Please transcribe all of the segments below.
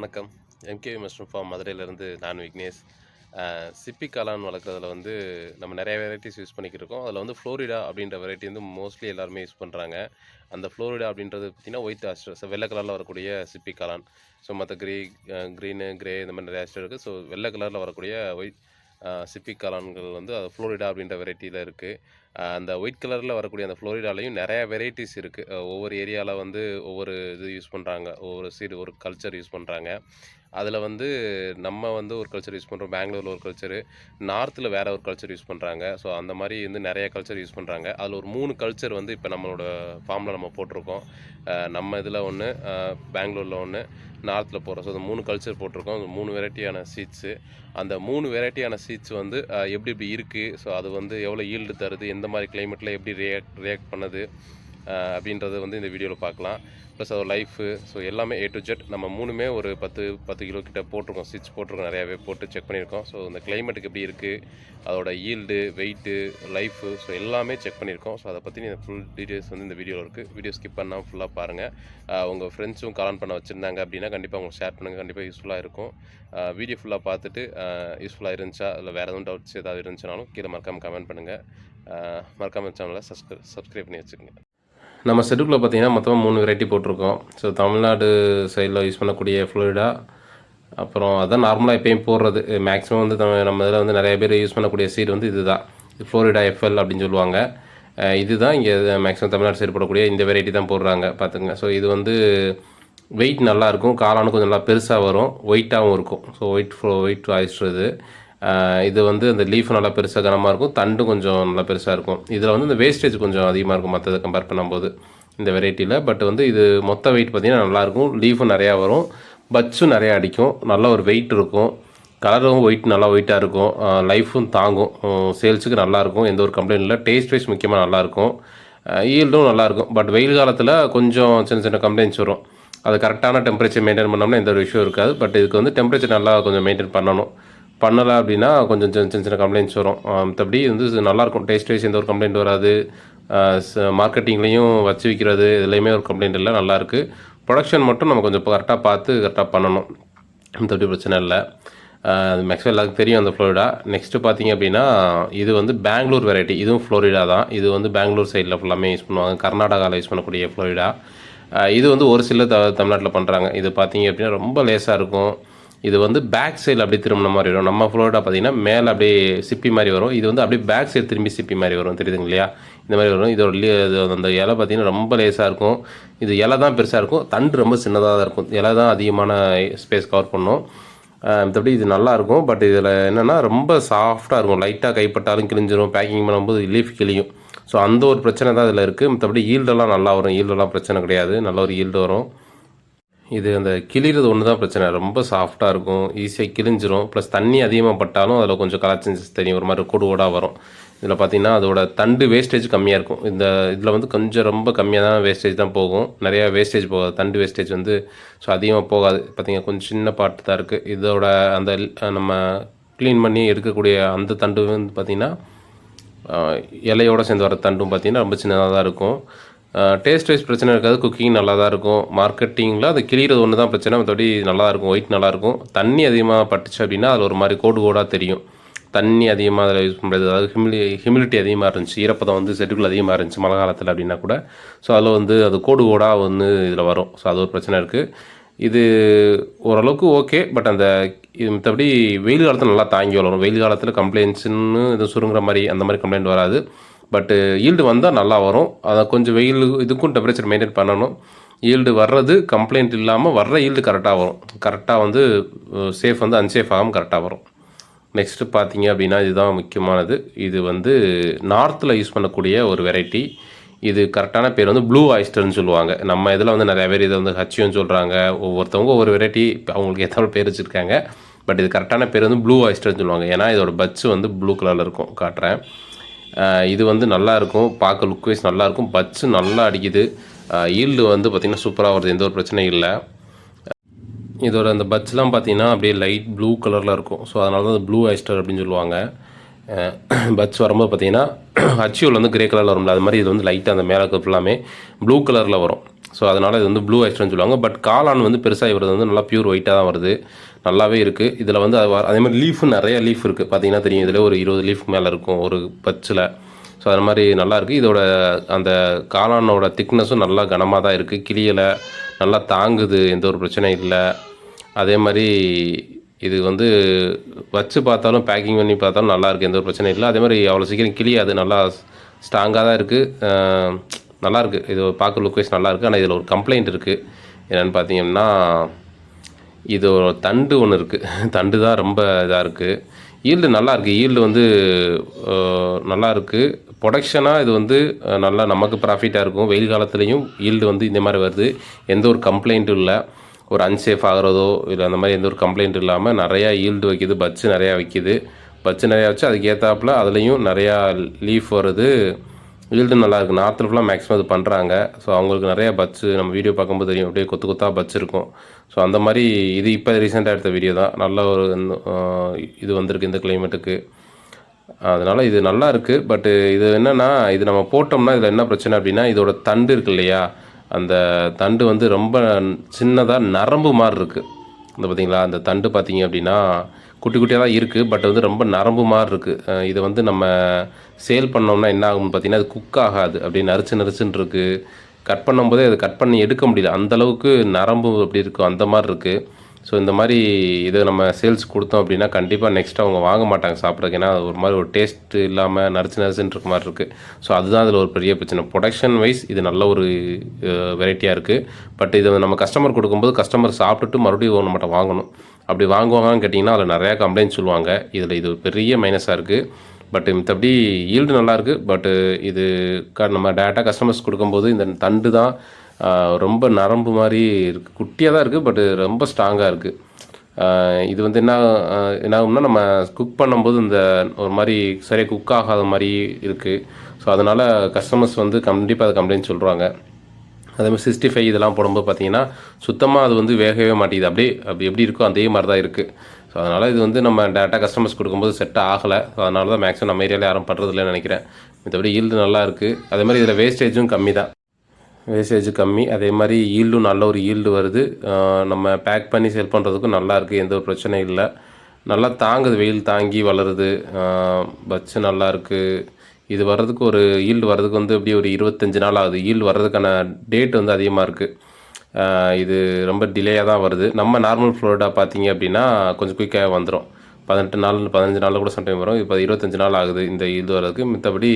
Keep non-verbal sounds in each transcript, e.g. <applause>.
வணக்கம். MK mushroom form மதுரையிலேருந்து நான் விக்னேஷ். சிப்பி காளான் வளர்க்குறதுல வந்து நம்ம நிறைய வெரைட்டிஸ் யூஸ் பண்ணிக்கிட்டு இருக்கோம் அதில் வந்து ஃப்ளோரிடா அப்படின்ற வெரைட்டி வந்து மோஸ்ட்லி எல்லாருமே யூஸ் பண்ணுறாங்க அந்த ஃப்ளோரிடா அப்படின்றது பார்த்திங்கன்னா ஒயிட் ஆஸ்டர் வெள்ளை கலரில் வரக்கூடிய சிப்பி காளான் ஸோ மற்ற க்ரீ க்ரீனு க்ரே இந்த மாதிரி நிறைய ஆஸ்டர் இருக்குது ஸோ வெள்ளை கலரில் வரக்கூடிய ஒயிட் சிப்பி காளான்கள் வந்து அது ஃப்ளோரிடா அப்படின்ற வெரைட்டியில் இருக்குது அந்த ஒயிட் கலரில் வரக்கூடிய அந்த ஃப்ளோரிடாலையும் நிறைய வெரைட்டிஸ் இருக்குது ஒவ்வொரு ஏரியாவில் வந்து ஒவ்வொரு இது யூஸ் பண்ணுறாங்க ஒவ்வொரு சைடு ஒரு கல்ச்சர் யூஸ் பண்ணுறாங்க அதில் வந்து நம்ம வந்து ஒரு கல்ச்சர் யூஸ் பண்ணுறோம் பெங்களூரில் ஒரு கல்ச்சரு நார்த்தில் வேறு ஒரு கல்ச்சர் யூஸ் பண்ணுறாங்க ஸோ அந்த மாதிரி வந்து நிறைய கல்ச்சர் யூஸ் பண்ணுறாங்க அதில் ஒரு மூணு கல்ச்சர் வந்து இப்போ நம்மளோட ஃபார்மில் நம்ம போட்டிருக்கோம். நம்ம இதில் ஒன்று பெங்களூரில் ஒன்று நார்த்தில் போகிறோம் ஸோ அந்த மூணு கல்ச்சர் போட்டிருக்கோம். அந்த மூணு வெரைட்டியான சீட்ஸு அந்த மூணு வெரைட்டியான சீட்ஸ் வந்து எப்படி எப்படி இருக்குது ஸோ அது வந்து எவ்வளோ ஈல்டு தருது? எந்த மாதிரி கிளைமேட்டில் எப்படி ரியாக்ட் ரியாக்ட் பண்ணுது? அப்படின்றத வந்து இந்த வீடியோவில் பார்க்கலாம். ப்ளஸ் அதோட லைஃபு ஸோ எல்லாமே ஏ டு ஜெட் நம்ம மூணுமே ஒரு பத்து பத்து கிலோ கிட்ட போட்டிருக்கோம். ஸ்விட்ச் போட்டிருக்கோம் நிறையாவே போட்டு செக் பண்ணியிருக்கோம். ஸோ இந்த கிளைமேட்டுக்கு எப்படி இருக்குது அதோட ஈல்டு வெயிட்டு லைஃபு ஸோ எல்லாமே செக் பண்ணியிருக்கோம். ஸோ அதை பற்றி ஃபுல் டீட்டெயில்ஸ் வந்து இந்த வீடியோவில் இருக்குது வீடியோ ஸ்கிப் பண்ணால் ஃபுல்லாக பாருங்கள் உங்கள் ஃப்ரெண்ட்ஸும் கால் பண்ண வச்சுருந்தாங்க அப்படின்னா கண்டிப்பாக உங்களுக்கு ஷேர் பண்ணுங்கள் கண்டிப்பாக யூஸ்ஃபுல்லாக இருக்கும். வீடியோ ஃபுல்லாக பார்த்துட்டு யூஸ்ஃபுல்லாக இருந்துச்சா இல்லை வேறு எதுவும் டவுட்ஸ் ஏதாவது இருந்துச்சுனாலும் கீழே மறக்காமல் கமெண்ட் பண்ணுங்கள் மறக்காமல் சேனலை சப்ஸ்க்ரைப் சப்ஸ்கிரைப் பண்ணி வச்சுக்கோங்க. நம்ம செட்டுக்குள்ளே பார்த்தீங்கன்னா மொத்தமாக மூணு வெரைட்டி போட்டிருக்கோம். ஸோ தமிழ்நாடு சைடில் யூஸ் பண்ணக்கூடிய ஃப்ளோரிடா அப்புறம் அதான் நார்மலாக எப்பயும் போடுறது. மேக்ஸிமம் வந்து நம்ம நம்ம இதில் வந்து நிறைய பேர் யூஸ் பண்ணக்கூடிய சீடு வந்து இது தான் ஃப்ளோரிடா எஃப்எல் அப்படின்னு சொல்லுவாங்க. இதுதான் இங்கே மேக்ஸிமம் தமிழ்நாடு சைடு போடக்கூடிய இந்த வெரைட்டி தான் போடுறாங்க பார்த்துங்க ஸோ இது வந்து வெயிட் நல்லாயிருக்கும் காளானும் கொஞ்சம் நல்லா பெருசாக வரும். ஒயிட்டாகவும் இருக்கும். So white flow white oyster இது இது வந்து அந்த லீஃப் நல்லா பெருசாக கனமாக இருக்கும். தண்டு கொஞ்சம் நல்லா பெருசாக இருக்கும். இதில் வந்து இந்த வேஸ்டேஜ் கொஞ்சம் அதிகமாக இருக்கும். மற்றதை கம்பேர் பண்ணும்போது இந்த வெரைட்டியில் பட் வந்து இது மொத்த வெயிட் பார்த்திங்கன்னா நல்லாயிருக்கும் லீஃபும் நிறையா வரும். பட்ஸும் நிறையா அடிக்கும். நல்ல ஒரு வெயிட் இருக்கும். கலரும் ஒயிட் நல்லா ஒயிட்டாக இருக்கும். லைஃபும் தாங்கும். சேல்ஸுக்கு நல்லாயிருக்கும் எந்த ஒரு கம்ப்ளைண்ட் இல்லை. டேஸ்ட் வைஸ் முக்கியமாக நல்லாயிருக்கும் ஈல்டும் நல்லாயிருக்கும் பட் வெயில் காலத்தில் கொஞ்சம் சின்ன சின்ன கம்ப்ளைண்ட்ஸ் வரும். அது கரெக்டான டெம்பரேச்சர் மெயின்டைன் பண்ணோம்னா எந்த ஒரு இஷ்யூ இருக்காது. பட் இதுக்கு வந்து டெம்பரேச்சர் நல்லா கொஞ்சம் மெயின்டைன் பண்ணணும். பண்ணலை அப்படின்னா கொஞ்சம் சின்ன சின்ன சின்ன கம்ப்ளைண்ட்ஸ் வரும் மற்றபடி வந்து நல்லாயிருக்கும். டேஸ்ட் வைஸ் எந்த ஒரு கம்ப்ளைண்ட் வராது. மார்க்கெட்டிங்லேயும் வச்சு விற்கிறது இதுலேயுமே ஒரு கம்ப்ளைண்ட் இல்லை. நல்லாயிருக்கு. ப்ரொடக்ஷன் மட்டும் நம்ம கொஞ்சம் கரெக்டாக பார்த்து கரெக்டாக பண்ணணும். மற்றபடி பிரச்சனை இல்லை. அது மேக்ஸிமம் எல்லாருக்கும் தெரியும் அந்த ஃப்ளோரிடா நெக்ஸ்ட்டு பார்த்தீங்க அப்படின்னா இது வந்து பெங்களூர் வெரைட்டி இதுவும் ஃப்ளோரிடா தான். இது வந்து பெங்களூர் சைடில் ஃபுல்லாமே யூஸ் பண்ணுவாங்க. கர்நாடகாவில் யூஸ் பண்ணக்கூடிய ஃப்ளோரிடா இது வந்து ஒரு சில த தமிழ்நாட்டில் பண்ணுறாங்க இது பார்த்தீங்க அப்படின்னா ரொம்ப லேசாக இருக்கும். இது வந்து பேக் சைடில் அப்படியே திரும்பின மாதிரி வரும். நம்ம ஃப்ளோரிடா பார்த்தீங்கன்னா மேலே அப்படியே சிப்பி மாதிரி வரும். இது வந்து அப்படியே பேக் சைடு திரும்பி சிப்பி மாதிரி வரும். தெரியுதுங்க இல்லையா? இந்த மாதிரி வரும். இதோட இது அந்த இலை பார்த்தீங்கன்னா ரொம்ப லேசாக இருக்கும். இது இலை தான் பெருசாக இருக்கும். தண்டு ரொம்ப சின்னதாக தான் இருக்கும். இலை தான் அதிகமான ஸ்பேஸ் கவர் பண்ணும். மற்றபடி இது நல்லாயிருக்கும் பட் இதில் என்னென்னா ரொம்ப சாஃப்டாக இருக்கும். லைட்டாக கைப்பட்டாலும் கிழிஞ்சிரும். பேக்கிங் பண்ணும்போது லீஃப் கிழியும். ஸோ அந்த ஒரு பிரச்சனை தான் இதில் இருக்குது மற்றபடி ஈல்டெல்லாம் நல்லா வரும். ஈல்டெல்லாம் பிரச்சனை கிடையாது. நல்ல ஒரு ஈல்டு வரும். இது அந்த கிளிறது ஒன்று தான் பிரச்சனை. ரொம்ப சாஃப்டாக இருக்கும். ஈஸியாக கிழிஞ்சிரும். ப்ளஸ் தண்ணி அதிகமாக பட்டாலும் அதில் கொஞ்சம் கலர் சேஞ்சஸ் தெரியும். ஒரு மாதிரி கொடுவோடாக வரும். இதில் பார்த்தீங்கன்னா அதோட தண்டு வேஸ்டேஜ் கம்மியாக இருக்கும். இந்த இதில் வந்து கொஞ்சம் ரொம்ப கம்மியாக தான் வேஸ்டேஜ் தான் போகும். நிறையா வேஸ்டேஜ் போகாது. தண்டு வேஸ்டேஜ் வந்து ஸோ அதிகமாக போகாது. பார்த்தீங்கன்னா கொஞ்சம் சின்ன பாட்டு தான் இருக்குது இதோட அந்த நம்ம க்ளீன் பண்ணி எடுக்கக்கூடிய அந்த தண்டு வந்து பார்த்திங்கன்னா இலையோடு இலையோட சேர்ந்து வர தண்டும் பார்த்திங்கன்னா ரொம்ப சின்னதாக தான் இருக்கும். டேஸ்ட் வைஸ் பிரச்சனை இருக்காது. குக்கிங் நல்லா தான் இருக்கும். மார்க்கெட்டிங்கில் அது கிளியறது ஒன்று தான் பிரச்சனை. மற்றபடி நல்லா தான் இருக்கும். ஒயிட் நல்லாயிருக்கும். தண்ணி அதிகமாக பட்டுச்சு அப்படின்னா அதில் ஒரு மாதிரி கோடு கோடாக தெரியும். தண்ணி அதிகமாக அதில் யூஸ் பண்ணுறது அதாவது ஹிமிலி ஹிமிலிட்டி அதிகமாக இருந்துச்சு. ஈரப்பதம் வந்து செட்டுக்குள்ள அதிகமாக இருந்துச்சு மழை காலத்தில் அப்படின்னா கூட. ஸோ அதில் வந்து அது கோடு கோடாக வந்து இதில் வரும். ஸோ அது ஒரு பிரச்சனை இருக்குது இது ஓரளவுக்கு ஓகே பட் அந்த இது மற்றபடி வெயில் காலத்தில் நல்லா தாங்கி வளரும். வெயில் காலத்தில் கம்ப்ளைண்ட்ஸுன்னு இது சுருங்குற மாதிரி அந்த மாதிரி கம்ப்ளைண்ட் வராது. பட்டு ஈல்டு வந்தால் நல்லா வரும். அதை கொஞ்சம் வெயில் இதுக்கும் டெம்பரேச்சர் மெயின்டைன் பண்ணணும். ஈல்டு வர்றது கம்ப்ளைண்ட் இல்லாமல் வர்ற ஈல்டு கரெக்டாக வரும். கரெக்டாக வந்து uh, சேஃப் வந்து அன்சேஃப் ஆகாமல் கரெக்டாக வரும். நெக்ஸ்ட்டு பார்த்தீங்க அப்படின்னா இதுதான் முக்கியமானது. இது வந்து நார்த்தில் யூஸ் பண்ணக்கூடிய ஒரு வெரைட்டி இது கரெக்டான பேர் வந்து ப்ளூ ஆயிஸ்டர்னு சொல்லுவாங்க. நம்ம இதில் வந்து நிறைய பேர் இதை வந்து ஹச்சியும் சொல்கிறாங்க ஒவ்வொருத்தவங்க ஒவ்வொரு வெரைட்டி அவங்களுக்கு ஏற்ற பேர் வச்சுருக்காங்க. பட் இது கரெக்டான பேர் வந்து ப்ளூ ஆயிஸ்டர்னு சொல்லுவாங்க. ஏன்னா இதோட பட்ஸ் வந்து ப்ளூ கலரில் இருக்கும். காட்டுறேன். இது வந்து நல்லாயிருக்கும் பார்க்க லுக் வைஸ் நல்லாயிருக்கும் நல்லா அடிக்குது. ஈல்டு வந்து பார்த்திங்கன்னா சூப்பராக வருது. எந்த ஒரு பிரச்சனையும் இல்லை. இதோட அந்த பட்ஸ்லாம் பார்த்திங்கன்னா அப்படியே லைட் ப்ளூ கலரில் இருக்கும். ஸோ அதனால தான் ப்ளூ ஐஸ்டர் அப்படின்னு சொல்லுவாங்க. பட்ஸ் <clears throat> வரும்போது பார்த்தீங்கன்னா ஹச்சியூவில் <clears throat> வந்து கிரே கலரில் வரும்ல. அது மாதிரி இது வந்து லைட்டாக அந்த மேலே ஃபுல்லாமே ப்ளூ கலரில் வரும். ஸோ அதனால் இது வந்து ப்ளூ ஐஸ்டர்னு சொல்லுவாங்க. பட் காளான் வந்து பெருசாக வருது வந்து நல்லா பியூர் ஒயிட்டாக தான் வருது. நல்லாவே இருக்குது இதில் வந்து அது அதே மாதிரி லீஃப் நிறைய லீஃப் இருக்குது பார்த்தீங்கன்னா தெரியும். இதில் ஒரு இருபது லீஃப் மேலே இருக்கும் ஒரு பச்சில். ஸோ அது மாதிரி நல்லா இருக்குது இதோட அந்த காளானோட திக்னஸும் நல்லா கனமாக தான் இருக்குது கிளியலை நல்லா தாங்குது. எந்த ஒரு பிரச்சனையும் இல்லை. அதே மாதிரி இது வந்து வச்சு பார்த்தாலும் பேக்கிங் பண்ணி பார்த்தாலும் நல்லா இருக்குது எந்த ஒரு பிரச்சனையும் இல்லை. அதே மாதிரி அவ்வளோ சீக்கிரம் கிளியாது நல்லா ஸ்ட்ராங்காக தான் இருக்குது நல்லா இருக்குது இது பார்க்க லுக் வைஸ் நல்லா இருக்குது ஆனால் இதில் ஒரு கம்ப்ளைண்ட் இருக்குது என்னென்னு பார்த்தீங்கன்னா இது ஒரு தண்டு ஒன்று இருக்குது <laughs> தண்டு தான் ரொம்ப இதாக இருக்குது ஈல்டு நல்லா இருக்குது ஈல்டு வந்து அஹ், நல்லா இருக்குது ப்ரொடக்ஷனாக இது வந்து நல்லா நமக்கு ப்ராஃபிட்டாக இருக்கும். வெயில் காலத்துலேயும் ஈல்டு வந்து இந்த மாதிரி வருது. எந்த ஒரு கம்ப்ளைண்ட்டும் இல்லை. ஒரு அன்சேஃப் ஆகிறதோ இல்லை அந்த மாதிரி எந்த ஒரு கம்ப்ளைண்ட் இல்லாமல் நிறையா ஈல்டு வைக்கிது. பட்ஸ் நிறையா வைக்கிது. பட்ஸ் நிறையா வச்சு அதுக்கு ஏற்றாப்புல அதுலேயும் நிறையா லீஃப் வருது. ஈல்டு நல்லா இருக்குது நார்த்தில் ஃபுல்லாக மேக்ஸிமம் இது பண்ணுறாங்க ஸோ அவங்களுக்கு நிறைய பட்ஸு நம்ம வீடியோ பார்க்கும்போது தெரியும். அப்படியே கொத்து கொத்தாக பட்ஸ் இருக்கும். ஸோ அந்த மாதிரி இது இப்போ ரீசெண்டாக எடுத்த வீடியோ தான். நல்ல ஒரு இது வந்திருக்கு இந்த கிளைமேட்டுக்கு அதனால் இது நல்லா இருக்குது பட்டு இது என்னென்னா இது நம்ம போட்டோம்னா இதில் என்ன பிரச்சனை அப்படின்னா இதோட தண்டு இருக்கு இல்லையா? அந்த தண்டு வந்து ரொம்ப சின்னதாக நரம்பு மாதிரி இருக்குது இந்த பார்த்தீங்களா அந்த தண்டு பார்த்தீங்க அப்படின்னா குட்டி குட்டியாக தான் இருக்குது பட் வந்து ரொம்ப நரம்பு மாதிரி இருக்குது இதை வந்து நம்ம சேல் பண்ணோம்னா என்ன ஆகும்னு பார்த்தீங்கன்னா அது குக் ஆகாது. அப்படியே நரிச்சு நரிச்சுன்னு இருக்குது கட் பண்ணும்போதே அதை கட் பண்ணி எடுக்க முடியல. அந்த அளவுக்கு நரம்பு அப்படி இருக்கும். அந்த மாதிரி இருக்குது ஸோ இந்த மாதிரி இதை நம்ம சேல்ஸ் கொடுத்தோம் அப்படின்னா கண்டிப்பாக நெக்ஸ்ட் அவங்க வாங்க மாட்டாங்க சாப்பிட்றதுக்கு. ஏன்னா ஒரு மாதிரி ஒரு டேஸ்ட் இல்லாமல் நரிச்சு நரிச்சுன்னு இருக்க மாதிரி இருக்குது ஸோ அதுதான் அதில் ஒரு பெரிய பிரச்சனை. ப்ரொடக்ஷன் வைஸ் இது நல்ல ஒரு வெரைட்டியாக இருக்குது பட் இதை நம்ம கஸ்டமர் கொடுக்கும்போது கஸ்டமர் சாப்பிட்டுட்டு மறுபடியும் ஒன்று மட்டும் வாங்கணும். அப்படி வாங்குவாங்கன்னு கேட்டிங்கன்னா அதில் நிறையா கம்ப்ளைண்ட் சொல்லுவாங்க. இதில் இது பெரிய மைனஸாக இருக்குது பட் மித்தபடி ஈல்டு நல்லா இருக்குது பட்டு இது க நம்ம டேரெக்டாக கஸ்டமர்ஸ் கொடுக்கும்போது இந்த தண்டு தான் ரொம்ப நரம்பு மாதிரி இருக்குது குட்டியாக தான் இருக்குது பட்டு ரொம்ப ஸ்ட்ராங்காக இருக்குது இது வந்து என்ன ஆஹ், என்ன ஆகும்னா நம்ம குக் பண்ணும்போது இந்த ஒரு மாதிரி சரியாக குக் ஆகாத மாதிரி இருக்குது ஸோ அதனால் கஸ்டமர்ஸ் வந்து கண்டிப்பாக அதை கம்ப்ளைண்ட் சொல்கிறாங்க அதே மாதிரி சிக்ஸ்டி ஃபைவ் இதெல்லாம் போடும்போது பார்த்தீங்கன்னா சுத்தமாக அது வந்து வேகவே மாட்டேங்குது. அப்படியே அப்படி எப்படி இருக்கோ அதே மாதிரி தான் இருக்குது ஸோ அதனால் இது வந்து நம்ம டேரெக்டாக கஸ்டமர்ஸ் கொடுக்கும்போது செட் ஆகலை. ஸோ அதனால தான் மேக்ஸிமம் நம்ம ஏரியாவில் யாரும் பண்ணுறதில்லன்னு நினைக்கிறேன். மற்றபடி ஈல்டு நல்லா இருக்குது அதே மாதிரி இதில் வேஸ்டேஜும் கம்மி தான். வேஸ்டேஜ் கம்மி. அதே மாதிரி ஈல்டும் நல்ல ஒரு ஈல்டு வருது. நம்ம பேக் பண்ணி செல் பண்ணுறதுக்கும் நல்லா இருக்குது எந்த ஒரு பிரச்சனையும் இல்லை. நல்லா தாங்குது. வெயில் தாங்கி வளருது. பச்சு நல்லா இருக்குது இது வர்றதுக்கு ஒரு ஈல்டு வர்றதுக்கு வந்து எப்படி ஒரு இருபத்தஞ்சு நாள் ஆகுது. ஈல்டு வர்றதுக்கான டேட் வந்து அதிகமாக இருக்குது இது ரொம்ப டிலேயாக தான் வருது. நம்ம நார்மல் ஃப்ளோரிடா பார்த்தீங்க அப்படின்னா கொஞ்சம் குயிக்காக வந்துடும் பதினெட்டு நாள் பதினஞ்சு நாளில் கூட சம்டைம் வரும். இப்போ இருபத்தஞ்சு நாள் ஆகுது இந்த இது வர்றதுக்கு. மித்தபடி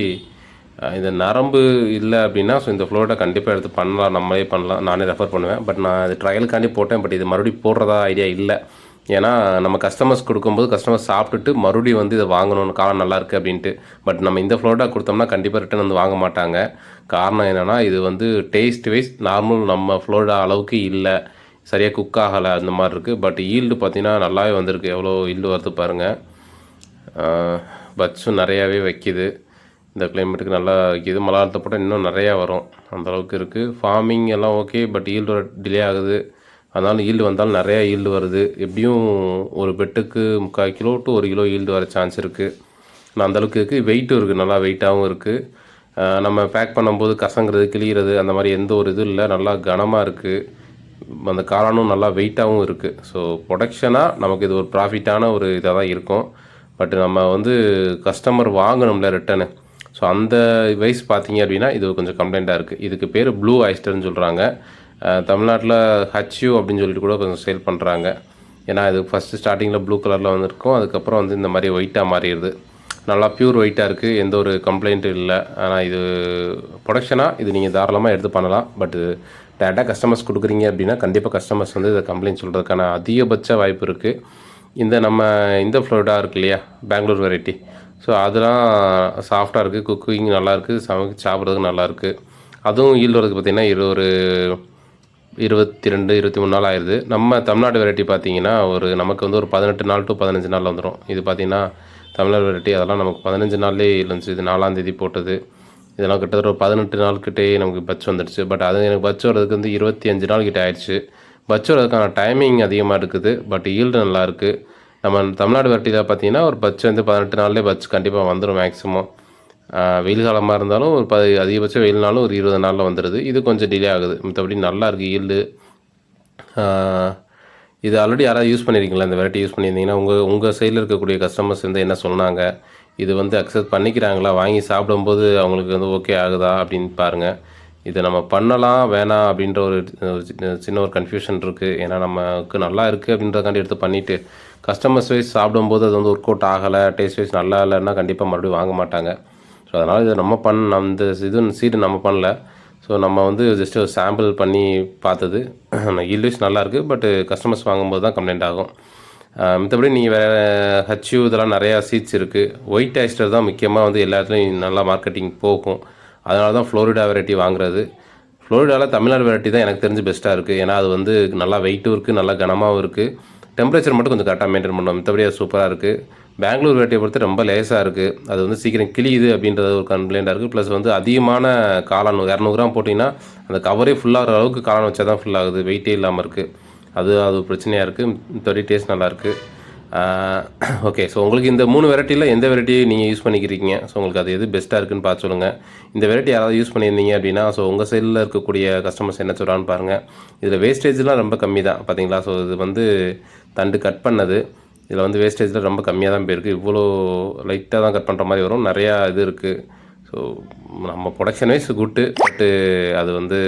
இந்த நரம்பு இல்லை அப்படின்னா ஸோ இந்த ஃப்ளோரிடா கண்டிப்பாக எடுத்து பண்ணலாம். நம்மளே பண்ணலாம். நானே ரெஃபர் பண்ணுவேன். பட் நான் இது ட்ரையலுக்காண்டி போட்டேன். பட் இது மறுபடியும் போடுறதா ஐடியா இல்லை. ஏன்னா நம்ம கஸ்டமர்ஸ் கொடுக்கும்போது கஸ்டமர்ஸ் சாப்பிட்டுட்டு மறுபடியும் வந்து இதை வாங்கணும்னு காலம் நல்லாயிருக்கு அப்படின்ட்டு. பட் நம்ம இந்த ஃப்ளோரிடா கொடுத்தோம்னா கண்டிப்பாக ரிட்டன் வந்து வாங்க மாட்டாங்க. காரணம் என்னென்னா இது வந்து டேஸ்ட் வைஸ் நார்மல் நம்ம ஃப்ளோரிடா அளவுக்கு இல்லை. சரியாக குக் ஆகலை அந்த மாதிரி இருக்குது பட் ஈல்டு பார்த்தீங்கன்னா நல்லாவே வந்திருக்கு. எவ்வளோ ஈல்டு வருது பாருங்கள் பட்ஸும் நிறையாவே வைக்கிது. இந்த கிளைமேட்டுக்கு நல்லா வைக்கிது. மலையாளத்தை போட்டால் இன்னும் நிறையா வரும். அந்த அளவுக்கு இருக்குது ஃபார்மிங் எல்லாம் ஓகே பட் ஈல்டு டிலே ஆகுது. அதனால ஈல்டு வந்தாலும் நிறையா ஈல்டு வருது. எப்படியும் ஒரு பெட்டுக்கு முக்கால் கிலோ டு ஒரு கிலோ ஈல்டு வர சான்ஸ் இருக்குது நான் அந்தளவுக்கு இருக்குது வெயிட்டும் இருக்குது நல்லா வெயிட்டாகவும் இருக்குது நம்ம பேக் பண்ணும்போது கசங்கிறது கிளிகிறது அந்த மாதிரி எந்த ஒரு இதுவும் இல்லை. நல்லா கனமாக இருக்குது அந்த காளானும் நல்லா வெயிட்டாகவும் இருக்குது ஸோ ப்ரொடக்ஷனாக நமக்கு இது ஒரு ப்ராஃபிட்டான ஒரு இதாக தான் இருக்கும். பட் நம்ம வந்து கஸ்டமர் வாங்கணும்ல ரிட்டனு ஸோ அந்த வைஸ் பார்த்தீங்க அப்படின்னா இது கொஞ்சம் கம்ப்ளைண்ட்டாக இருக்குது இதுக்கு பேர் ப்ளூ ஐஸ்டர்னு சொல்கிறாங்க தமிழ்நாட்டில் ஹச்யூ அப்படின்னு சொல்லிட்டு கூட கொஞ்சம் சேல் பண்ணுறாங்க ஏன்னா இது ஃபஸ்ட்டு ஸ்டார்டிங்கில் ப்ளூ கலரில் வந்திருக்கும். அதுக்கப்புறம் வந்து இந்த மாதிரி ஒயிட்டாக மாறிடுது. நல்லா ப்யூர் ஒயிட்டாக இருக்குது எந்த ஒரு கம்ப்ளைண்ட்டும் இல்லை. ஆனால் இது ப்ரொடக்ஷனாக இது நீங்கள் தாராளமாக எடுத்து பண்ணலாம். பட்டு டேரெக்டாக கஸ்டமர்ஸ் கொடுக்குறீங்க அப்படின்னா கண்டிப்பாக கஸ்டமர்ஸ் வந்து இதை கம்ப்ளைண்ட் சொல்கிறதுக்கான அதிகபட்ச வாய்ப்பு இருக்குது இந்த நம்ம இந்த ஃப்ளோரிடா இருக்கு இல்லையா? பெங்களூர் வெரைட்டி ஸோ அதெல்லாம் சாஃப்டாக இருக்குது குக்கிங் நல்லாயிருக்கு சமைக்க சாப்பிட்றதுக்கு நல்லாயிருக்கு அதுவும் ஈல்டுறதுக்கு பார்த்திங்கன்னா இது ஒரு இருபத்தி ரெண்டு இருபத்தி மூணு நாள் ஆயிடுது நம்ம தமிழ்நாடு வெரைட்டி பார்த்தீங்கன்னா ஒரு நமக்கு வந்து ஒரு பதினெட்டு நாள் டு பதினஞ்சு நாள் வந்துடும் இது பார்த்தீங்கன்னா தமிழ்நாடு வெரைட்டி அதெல்லாம் நமக்கு பதினஞ்சு நாள்லேயே இருந்துச்சு. இது நாலாம் தேதி போட்டது. இதெல்லாம் கிட்டத்தட்ட ஒரு பதினெட்டு நாள்கிட்டே நமக்கு பட்ச் வந்துடுச்சு. பட் அது எனக்கு பட்ச் வர்றதுக்கு வந்து இருபத்தி அஞ்சு நாள் கிட்டே ஆயிடுச்சு. பட்ச் வர்றதுக்கான டைமிங் அதிகமாக இருக்குது. பட் ஈல்டு நல்லாயிருக்கு நம்ம தமிழ்நாடு வெரைட்டியில் பார்த்தீங்கன்னா ஒரு பட்ச் வந்து பதினெட்டு நாள்லேயே பட்ச் கண்டிப்பாக வந்துடும் மேக்ஸிமம் வெயில் காலமாக இருந்தாலும் ஒரு ப அதிகபட்சம் வெயில்னாலும் ஒரு இருபது நாளில் வந்துடுது இது கொஞ்சம் டிலே ஆகுது. மற்றபடி நல்லா இருக்குது ஈல்டு இது ஆல்ரெடி யாராவது யூஸ் பண்ணியிருக்கீங்களா இந்த வெரைட்டி யூஸ் பண்ணியிருந்தீங்கன்னா உங்கள் உங்கள் சைடில் இருக்கக்கூடிய கஸ்டமர்ஸ் வந்து என்ன சொன்னாங்க? இது வந்து அக்செப்ட் பண்ணிக்கிறாங்களா? வாங்கி சாப்பிடும்போது அவங்களுக்கு வந்து ஓகே ஆகுதா? அப்படின்னு பாருங்கள் இதை நம்ம பண்ணலாம் வேணாம் அப்படின்ற ஒரு சின்ன- சின்ன ஒரு கன்ஃபியூஷன் இருக்குது ஏன்னா நமக்கு நல்லா இருக்குது அப்படின்றதுக்காண்டி எடுத்து பண்ணிவிட்டு கஸ்டமர்ஸ் வைஸ் சாப்பிடும்போது அது வந்து ஒர்க் அவுட் ஆகலை டேஸ்ட் வைஸ் நல்லா இல்லைன்னா கண்டிப்பாக மறுபடியும் வாங்க மாட்டாங்க. ஸோ அதனால் இதை நம்ம பண்ண அந்த இது சீட்டு நம்ம பண்ணல. ஸோ நம்ம வந்து ஜஸ்ட் ஒரு சாம்பிள் பண்ணி பார்த்தது. ஈல்டிஸ் நல்லாயிருக்கு பட்டு கஸ்டமர்ஸ் வாங்கும்போது தான் கம்ப்ளைண்ட் ஆகும். மற்றபடி நீங்கள் வேறு ஹச்யூ இதெல்லாம் நிறையா சீட்ஸ் இருக்குது ஒயிட் ஐஸ்டர் தான் முக்கியமாக வந்து எல்லா இடத்துலையும் நல்லா மார்க்கெட்டிங் போகும். அதனால தான் ஃப்ளோரிடா வெரைட்டி வாங்குறது. ஃப்ளோரிடாவில் தமிழ்நாடு வெரைட்டி தான் எனக்கு தெரிஞ்சு பெஸ்ட்டாக இருக்குது ஏன்னா அது வந்து நல்லா வெயிட்டும் இருக்குது நல்லா கனமாகவும் இருக்குது டெம்பரேச்சர் மட்டும் கொஞ்சம் கரெக்டாக மெயின்டைன் பண்ணணும். மற்றபடி அது சூப்பராக இருக்குது பெங்களூர் வெரைட்டியை பொறுத்து ரொம்ப லேசாக இருக்குது அது வந்து சீக்கிரம் கிளியுது அப்படின்றது ஒரு கம்ப்ளைண்ட்டாக இருக்குது ப்ளஸ் வந்து அதிகமான காளான் இரநூறு கிராம் போட்டிங்கன்னா அந்த கவரே ஃபுல்லாகிற அளவுக்கு காளான் வச்சா தான் ஃபுல் ஆகுது. வெயிட்டே இல்லாமல் இருக்குது அது அது பிரச்சனையாக இருக்குது மற்றபடி டேஸ்ட் நல்லாயிருக்கு ஓகே ஸோ உங்களுக்கு இந்த மூணு வெரைட்டியில் எந்த வெரைட்டி நீங்கள் யூஸ் பண்ணிக்கிறீங்க? ஸோ உங்களுக்கு அது எது பெஸ்ட்டாக இருக்குன்னு பார்த்து சொல்லுங்கள் இந்த வெரைட்டி யாராவது யூஸ் பண்ணியிருந்தீங்க அப்படின்னா ஸோ உங்கள் சைடில் இருக்கக்கூடிய கஸ்டமர்ஸ் என்ன சொல்கிறான்னு பாருங்கள் இதில் வேஸ்டேஜ்லாம் ரொம்ப கம்மி தான் பார்த்தீங்களா? ஸோ இது வந்து தண்டு கட் பண்ணது. இதில் வந்து வேஸ்டேஜில் ரொம்ப கம்மியாக தான் போயிருக்கு. இவ்வளோ லைட்டாக தான் கட் பண்ணுற மாதிரி வரும். நிறையா இது இருக்குது ஸோ நம்ம ப்ரொடக்ஷன் வைஸ் குட்டு பட்டு அது வந்து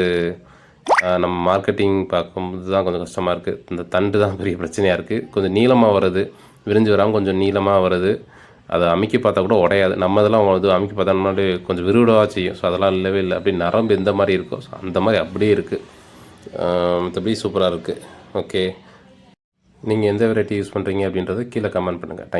நம்ம மார்க்கெட்டிங் பார்க்கும்போது தான் கொஞ்சம் கஷ்டமாக இருக்குது இந்த தண்டு தான் பெரிய பிரச்சனையாக இருக்குது கொஞ்சம் நீளமாக வருது விரிஞ்சு வராமல் கொஞ்சம் நீளமாக வருது அதை அமுக்கி பார்த்தா கூட உடையாது. நம்ம இதெல்லாம் இது அமுக்கி பார்த்தா முன்னாடி கொஞ்சம் விருவிடவா செய்யும். ஸோ அதெல்லாம் இல்லவே இல்லை. அப்படி நரம்பு இந்த மாதிரி இருக்கோ ஸோ அந்த மாதிரி அப்படியே இருக்குது மற்றபடி சூப்பராக இருக்குது ஓகே நீங்கள் எந்த வெரைட்டி யூஸ் பண்ணுறீங்க அப்படின்றத கீழே கமெண்ட் பண்ணுங்கள் தேங்க்